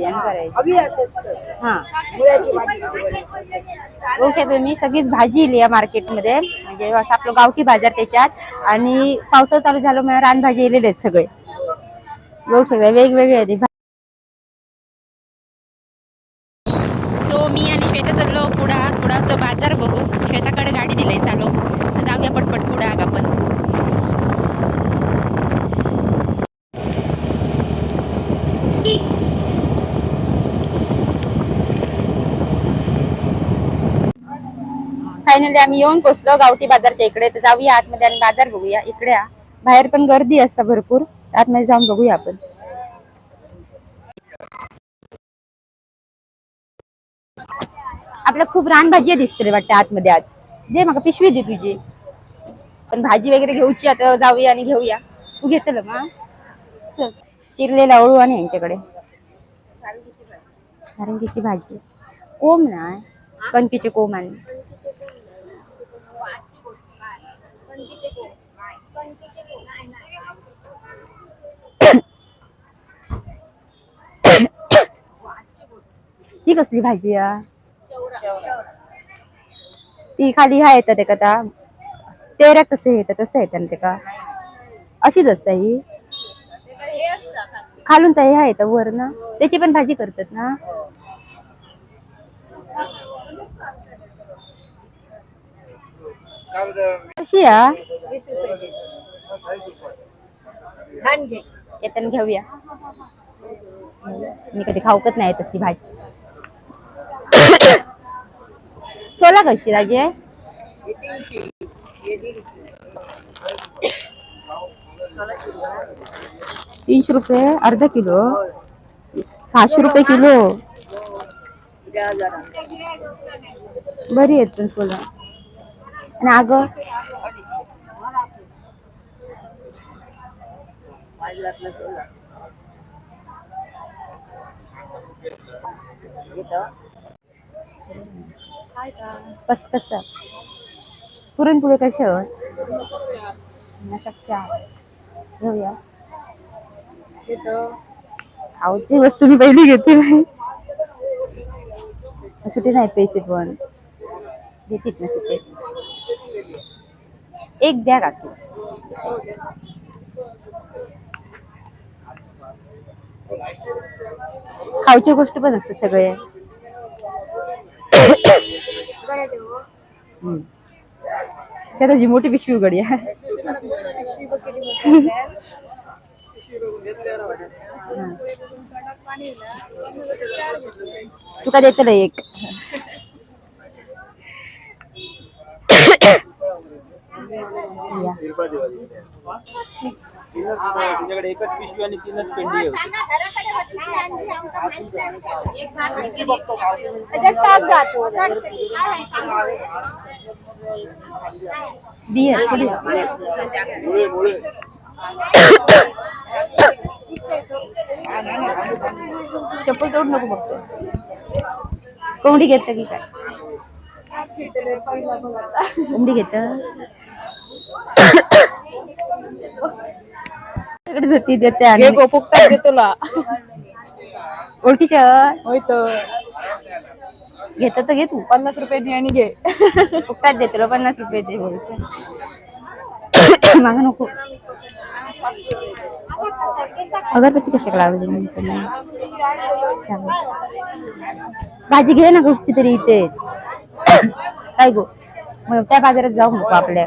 घ्यायची आणि करायची. हा. ओके तुम्ही सगळीच भाजी इली या मार्केटमध्ये. म्हणजे असं आपलं गावठी बाजार त्याच्यात. आणि पावसाळा चालू झालं म्हणजे रानभाजी इलेले आहेत सगळे. बघू शकता वेगवेगळे आहेत. सो मी आणि श्वेता चाललो कुडा कुडाचं बाजार बघू. श्वेताकडे गाडी दिलाय चालू तर जाऊया पटपट कुडा आपण फायनली आम्ही येऊन पोचलो गावठी बाजारच्या इकडे. तर जाऊया आतमध्ये आणि बाजार बघूया. इकडे. बाहेर पण गर्दी असते भरपूर. आतमध्ये जाऊन बघूया आपण. आपल्या खूप रानभाजी दिसते वाटते आतमध्ये आज. दे मग पिशवी दे तुझी. पण भाजी वगैरे घेऊची आता जाऊया आणि घेऊया. तू घेतलं मग चल. चिरलेला ओळू आणि यांच्याकडे. नारंगीची भाजी. कोंब ना कणकीचे कोंब आणि. ती कसली भाजी आ ती खाली हा येतात का ता? तेऱ्या कसं येतं तसं येतं ना ते का? अशीच असतं ही? खालून तर ह्या येतं वर ना? त्याची पण भाजी करतात ना? कशी या येताना घेऊया. मी कधी खाऊकच नाही तशी भाजी. सोला कशी राजे? तीनशे रुपये अर्धा किलो. सहाशे रुपये किलो. बरी पण सोला. आणि अगं कस कस पुरणपोळी कशावर शक्य घेऊया. अहो ती वस्तू मी पहिली घेते नाही. सुटे नाहीत पैसे पण. देतील ना सुटे एक द्या काकी खाऊची गोष्ट पण असते सगळे. त्याची मोठी पिशवी उघडी आहे तुका देतलं एक. या. तुझ्याकडे एकच पिशवी आणि तीनच पेंडी आहे. बियर थोडी. मुळे मुळे. चप्पल तोड नको बघतो कोंबडी घेत की? काय कोंबडी घेत. देते आणि घे गो फुकटात दे तुला ओळखीच्या होय तर घेत तर घे तू पन्नास रुपये दे आणि घे फुकटात दे तुला पन्नास रुपये दे माग नको अगरबत्ती कशा लावली मी तुला? त्यामुळे. भाजी घे ना कुठची तरी इथेच काय गो मग त्या बाजारात जाऊ नको आपल्या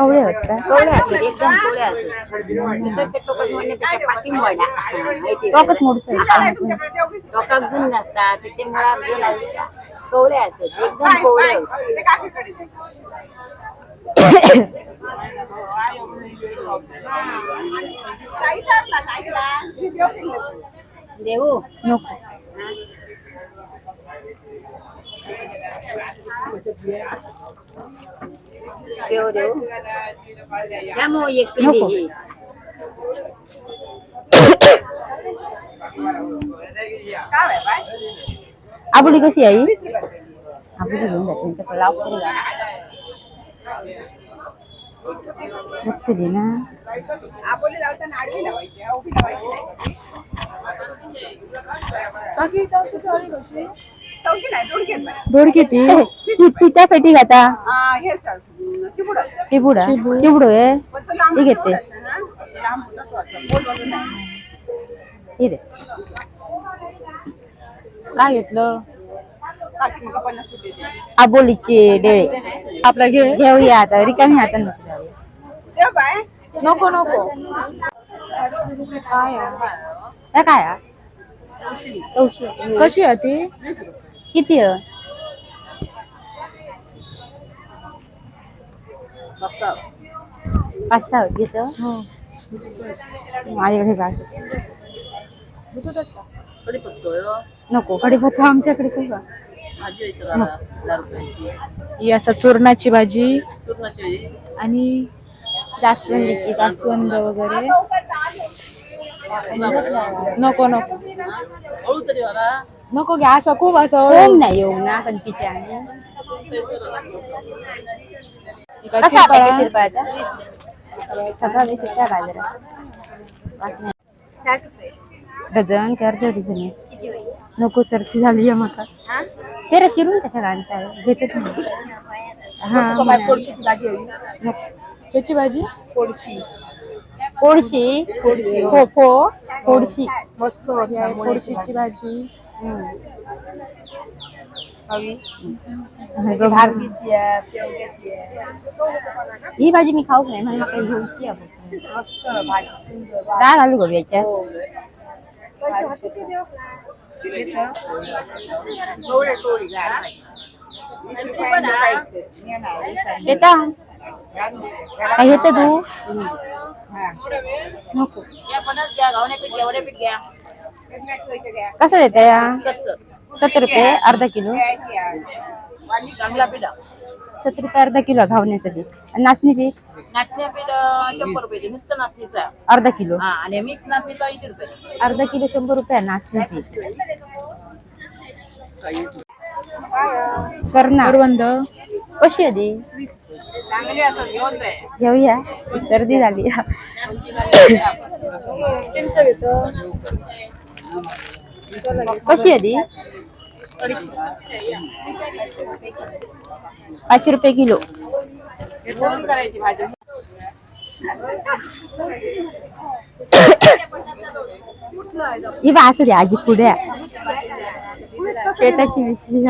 थोडी दहा रुपये थोडी घ्या दोन काढून वरतून काढायची एक एक कांदो हा, काढा. एक कांदो दहा बॅट होत राहता ह्या पेंडी कवळे होत का टोकच मोडतोय देऊ नको. पेव देऊ द्या मग एक नको. ही. आबुली कशी आई? आबुली घेऊन जा त्यांच्याकडे लाव तरी जा. लक्ष दे ना काकी तवशी साडी कशी दोड किती त्यासाठी घाता चिबुडा. चिबुड? आहे हे घेते. हे दे. काय घेतलं? आबोलीचे डेळे. आपला घे. घेऊया आता रिकामी हातात नको. नको नको. काय काय हा? कशी आहे ती? किती? पाच सहा घेतो माझ्याकडे काय नको कडीपत्ता आमच्याकडे काही का ही असा चूरणाची भाजी आणि जास्वंदीची. जास्वंद वगैरे. नको नको. नको घ्या असं खूप असं नाही येऊ ना एका कसा. पॅकेट किरपाळाचा सगळा वीस रुपया बाजारात. पाच नाही. डझन. नको सरकी झाली आहे माका. तेरा चिरून कशा घालताय हा म्हणा. नको. त्याची भाजी? कोळशी. कोळशी. खो खो कोळशी. मस्त कोळशीची भाजी. ही भाजी मी खाऊ नाही मला काही घेऊची आहे डाळ घालू गो याच्यात. येता काय येतं तू? नको. या पन्नास घ्या घावणे पीठ घ्या वडे पीठ घ्या. कसं देता या? सत्तर सत्तर रुपये अर्धा किलो? चांगला पीठ सत्तर रुपये अर्धा किलो घावण्यासाठी आणि नाचणी पीठ नाचण्या पीठ अं, शंभर रुपये नुसतं नाचणीचं अर्धा किलो? हा आणि मिक्स नाचणीचं ऐंशी रुपये. अर्धा किलो शंभर रुपये नाचणी पीठ करणार करवंद कशी होती चांगली असं घेऊन दे. घेऊया. सर्दी झाली. कशी आधी पाचशे रुपये किलो. करायची ही बा असू दे आजी पुढे शेताची विसरी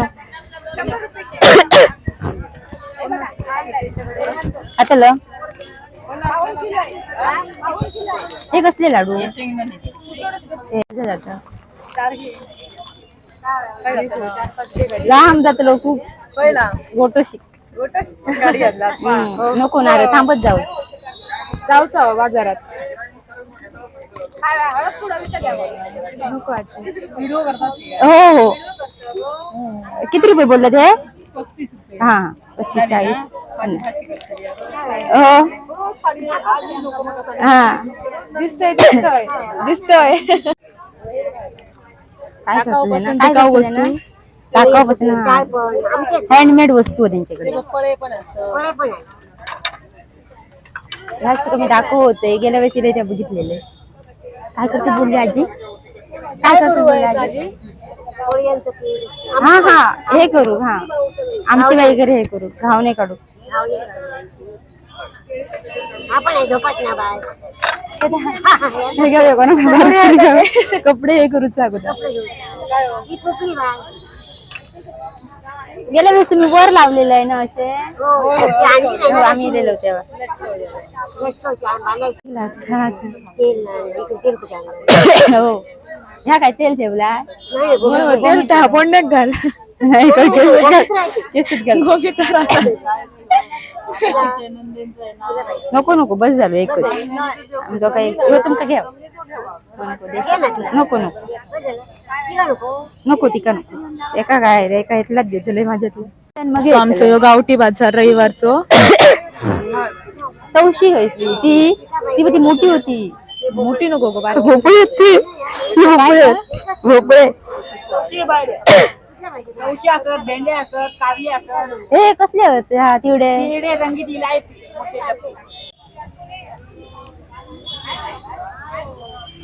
आता ल. हे कसले लाडू? लांब जात लोक खूप. नको ना रे थांबत जाऊ. जाऊचा बाजारात. हो हो. किती रुपये बोलला ते हा पस्तीस चाळीस हो. हा. दिसतंय दिसतंय दिसतंय. काय टाकाऊपासून करतो टिकाऊ वस्तू. टाकाऊपासून हँडमेड वस्तू आहे त्यांच्याकडे. जास्त कमी दाखव होते गेल्या वेळेस तिला त्या बघितलेले. काय करते बोलली आजी? काय करते करू बोलली वयाचं आजी? आजी हा हा. हे करू हा. आमची वगैरे हे करू. घावणे काढू. हे घेऊया कोणा कपडे हे करू अगोदर गेल्या वेळेस तुम्ही वर लावलेलं आहे ना असे. हो, आम्ही गेलो तेव्हा. हो. ह्या काय तेल ठेवला? हो, तेल पोंड्यात घाल. नाही, काय केस घाल. केसात घाल. गोबी तर आता. नको नको बस झालो एकच आमचं काही तुमचं घ्या. नको नको. नको तिका नको. एका काय एका इथलाच देतो लय माझ्यातलं मग So, आमचं यो गावठी बाजार रविवारचो. मावशी घ्यायची ती. ती ती मोठी होती. मोठी नको गो बारीक. भोपळी होती भोपळे भोपळे असत भेंडे असत असत हे कसले होते हा तिवडे. हिरडे रंगीत.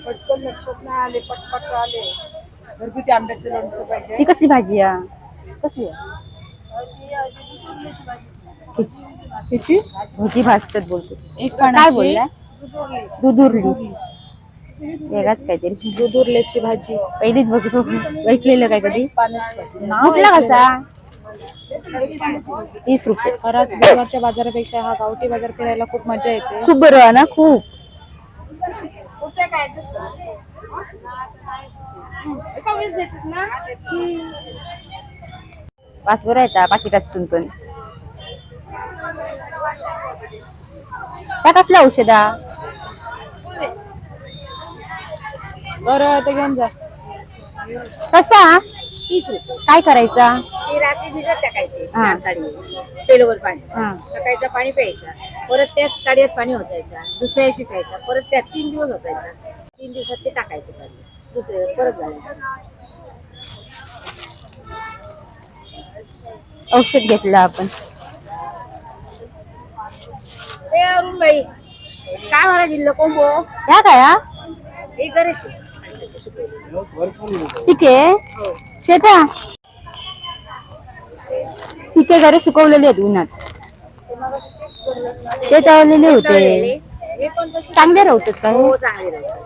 पटकन लक्षात नाही आले पटपट आले. घरगुती आंब्याचं लोणचं पाहिजे. ती कसली भाजी आहे? कसली? तिची भजी भाजतात बोलतो. एक काय बोलला दुधुरली. वेगळाच काहीतरी. दुधुरल्याची भाजी. पहिलीच बघतो ऐकलेलं काय कधी? नाव कुठला. कसा? तीस रुपये. खरंच बुधवारच्या बाजारापेक्षा हा गावठी बाजार फिरायला खूप मजा येते. खूप बरं आहे ना खूप. पाच बरं येतात पाकिटात सुनतून त्या कसल्या औषधा. बरं ते घेऊन जा. कसा? तीस रुपये. काय करायचा? ती रात्री भिजत टाकायची हा. पेलोवर पाणी. हा. सकाळचं पाणी प्यायचं. परत त्याच काड्यात पाणी होतायचं दुसऱ्या दिवशी खायचं परत त्यात तीन दिवस होतायचं तीन दिवसात ते टाकायचे पाणी. दुसऱ्या दिवशी परत घालायचं. औषध घेतलं आपण. ए अरुण बाई काय म्हणा जिल्हा कोंबो ह्या काय हा? हे करायचं ठीक आहे. शेता पिके घरी सुकवलेले आहेत उन्हात. ते तळलेले होते. हे चांगले राहतात का? हे? हो चांगले राहतात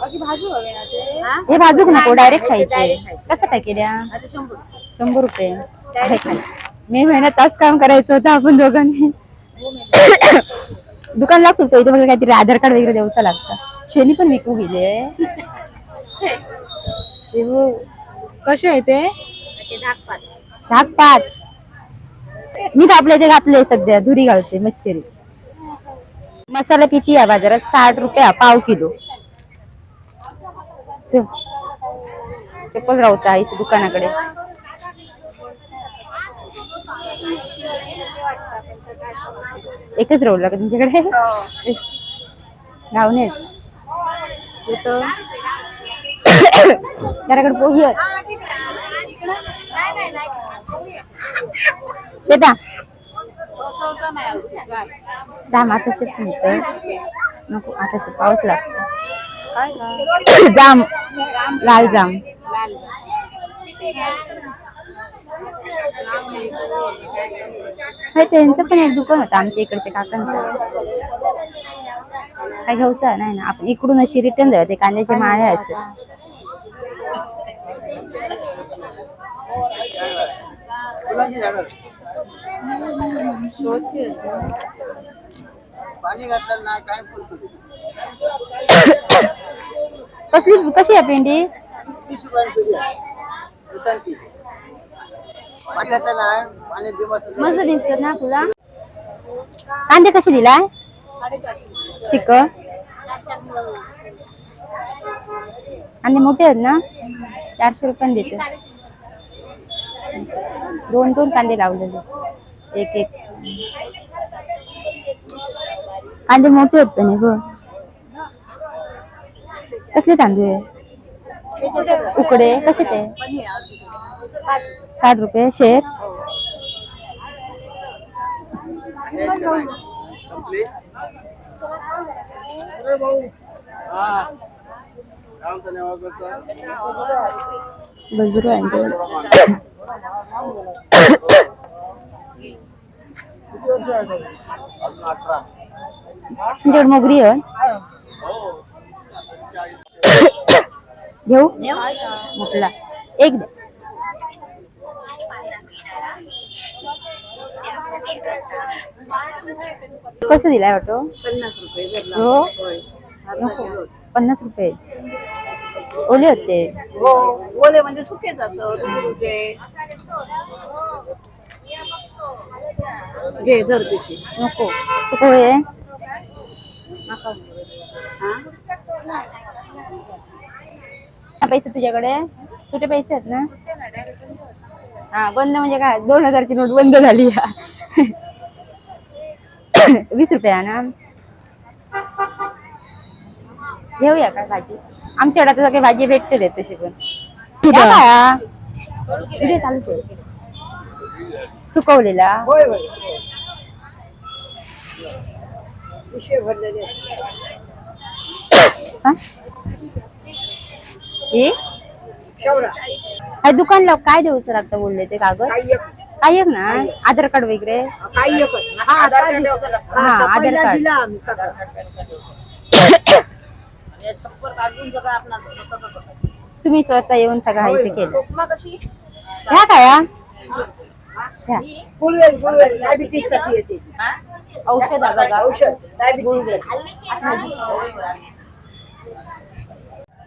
बाकी भाजू हवे ना ते? हा? हे भाजूक नको डायरेक्ट खायचे. कसं पॅकेट या आता शंभर रुपये. मे महिन्यात तास काम करायचं होतं आपण दोघांनी. दुकान लागतो तो इथे? बघा काहीतरी आधार कार्ड वगैरे द्यावचं लागतं. शेणी पण विकू गेले. हे हो. कसे आहे ते? ते भाग पाच मी आपल्या इथे घातले सध्या धुरी घालते मच्छरी. मसाला किती आहे बाजारात? साठ रुपये पाव किलो. चल. चप्पल राहता इथे दुकानाकडे. एकच राहू का तुमच्याकडे? राहून इथं त्याकडे पोही आहेत. येता दाम आता नको आता पाऊस लागतो काय का जाम लाल जाम हे त्यांचं पण एक दुकान होतं आमच्या इकडचे काकांचं काय घ्यायचं नाही ना. आपण इकडून अशी रिटर्न जाऊ ते कांद्याचे माळे आहेत कसली कशी आहे पेंडी? मस्त दिसत ना तुला कांदे कसे दिलाय? ठीक आणि मोठे आहेत ना चारशे रुपये देते दोन दोन कांदे लावलेले एक एक कांदे मोठे आहेत पण ग कसले तांदूळ आहे उकडे कसे ते साठ रुपये शेर संपली हा गावचं नाव कसं? बजरू आहे मोगरी आहे घेऊ? म्हटला एक द्या कसं दिलाय वाटो पन्नास रुपये हो? नको पन्नास रुपये. ओले होते. हो. ओले म्हणजे सुकेच असं तुझे घे धर तुझी नको. तू पोहे पैसे तुझ्याकडे. कुठे पैसे आहेत ना? हा बंद म्हणजे काय? दोन हजारची नोट बंद झाली वीस रुपया ना घेऊया काय भाजी? आमच्याकडे आता सगळी भाजी भेटते रे तशी पण. चालते सुकवलेला. होय होय. विषय भरलेले हा? हे? शेवडा हा दुकान लाव काय देऊच लागतं बोलले ते कागद? काही एक काय एक ना आधार कार्ड वगैरे काही एकच हा आधार कार्ड हा, आधार पहिला कार्ड. दिला आम्ही सगळं. तुम्ही स्वतः येऊन सगळं होय. इथे केलं उपमा कशी ह्या काय हा? ह्या. फुलवेल फुलवेल डायबिटीजसाठी येते औषध आहे बघा औषध डायबिटीज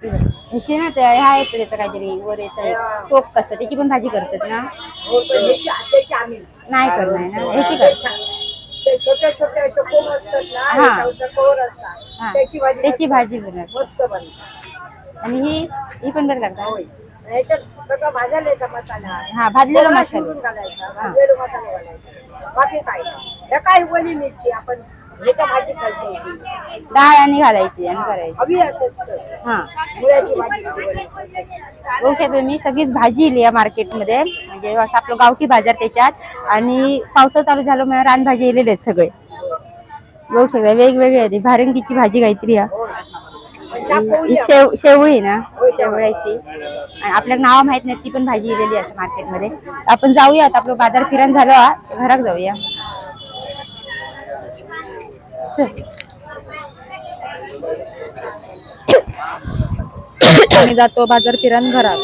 ह्याची ना ते ह्या काहीतरी वर येत टोक कसं त्याची पण भाजी करतात ना. नाही करणार ना. ह्याची कर असतात ना कोर असतात त्याची भाजी त्याची भाजी बनवतात. मस्त बनते आणि ही ही पण बरं लागतात. होय सगळं भाजायला मसाला. हा. भाजलेला मसाला. घालायचा भाजलेला मसाला घालायचा बाकी काय? ह्या काय वली मिरची आपण डाळ आणि घालायची आणि करायची. हा. ओके तुम्ही सगळीच भाजी इली या मार्केटमध्ये. म्हणजे असं आपलं गावठी बाजार त्याच्यात. आणि पावसा चालू झालं म्हणजे रानभाजी इलेले आहेत सगळे. बघू शकता वेगवेगळे आहेत. भारंगीची भाजी काहीतरी हा. ही शेव शेवळी ना शेवळ्याची. आणि आपल्याला नाव माहीत नाही ती पण भाजी इलेली असते मार्केटमध्ये. आपण जाऊया आपलं बाजार फिरण झालं हा, घरात जाऊया. आम्ही जातो बाजार फिरण घरात.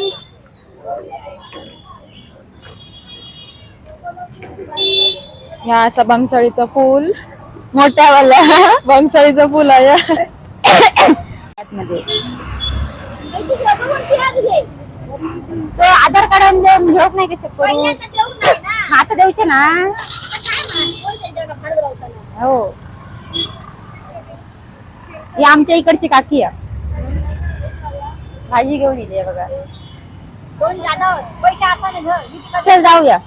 ह्या असा बंगसळीचं फूल. मोठ्या वाला बंगसळीचं फूल आहे. आधार कार्ड घेऊक नाही आता द्यायचे ना. हो. ही आमच्या इकडची काकी आहे. भाजी घेऊन येते बघा. चल जाऊया.